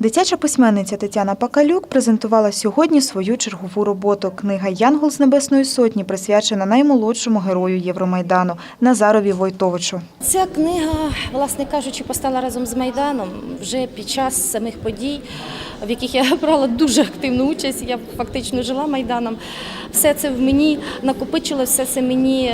Дитяча письменниця Тетяна Пакалюк презентувала сьогодні свою чергову роботу. Книга Янгол з Небесної Сотні присвячена наймолодшому герою Євромайдану Назарові Войтовичу. Ця книга, власне кажучи, постала разом з Майданом вже під час самих подій, в яких я брала дуже активну участь. Я фактично жила Майданом. Все це в мені накопичило, все це мені.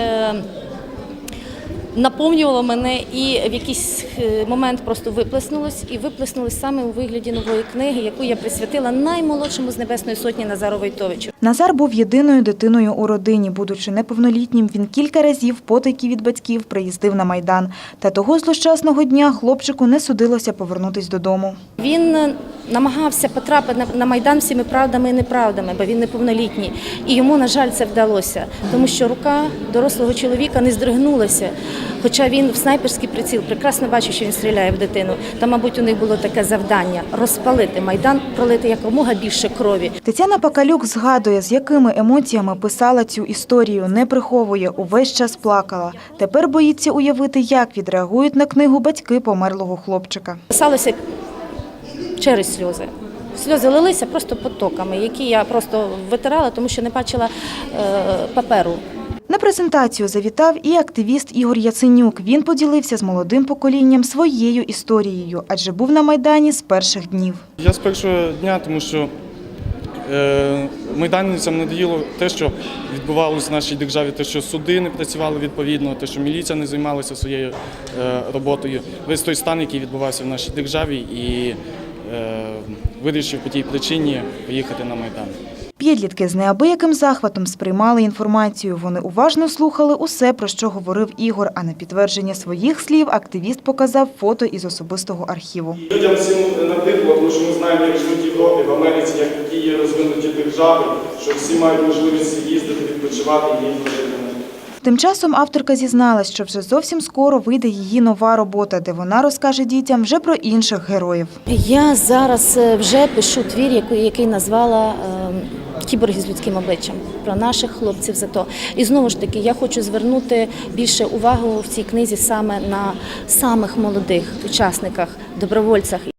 Наповнювало мене і в якийсь е, момент просто виплеснулось, і виплеснулось саме у вигляді нової книги, яку я присвятила наймолодшому з Небесної Сотні Назару Войтовичу. Назар був єдиною дитиною у родині. Будучи неповнолітнім, він кілька разів потайки від батьків приїздив на Майдан. Та того злощасного дня хлопчику не судилося повернутись додому. Він е, намагався потрапити на майдан всіми правдами і неправдами, бо він неповнолітній. І йому, на жаль, це вдалося, тому що рука дорослого чоловіка не здригнулася. Хоча він в снайперський приціл прекрасно бачив, що він стріляє в дитину. Та, мабуть, у них було таке завдання розпалити майдан, пролити якомога більше крові. Тетяна Пакалюк згадує, з якими емоціями писала цю історію, не приховує, увесь час плакала. Тепер боїться уявити, як відреагують на книгу батьки померлого хлопчика. Писалося через сльози. Сльози лилися просто потоками, які я просто витирала, тому що не бачила е, паперу. На презентацію завітав і активіст Ігор Яценюк. Він поділився з молодим поколінням своєю історією, адже був на Майдані з перших днів. Я з першого дня, тому що е, майданівцям надоїло те, що відбувалося в нашій державі, те, що суди не працювали відповідно, те, що міліція не займалася своєю е, роботою. Весь той стан, який відбувався в нашій державі, і е, вирішив по тій причині поїхати на Майдан. Підлітки з неабияким захватом сприймали інформацію. Вони уважно слухали усе, про що говорив Ігор. А на підтвердження своїх слів активіст показав фото із особистого архіву. Людям всім набридло, тому що ми знаємо, як живуть в Європі, в Америці, як які є розвинуті держави, що всі мають можливість їздити, відпочивати і їздити. Тим часом авторка зізналась, що вже зовсім скоро вийде її нова робота, де вона розкаже дітям вже про інших героїв. Я зараз е, вже пишу твір, який, який назвала е, Кіборги з людським обличчям про наших хлопців зато. І знову ж таки, я хочу звернути більше увагу в цій книзі саме на самих молодих учасниках, добровольцях.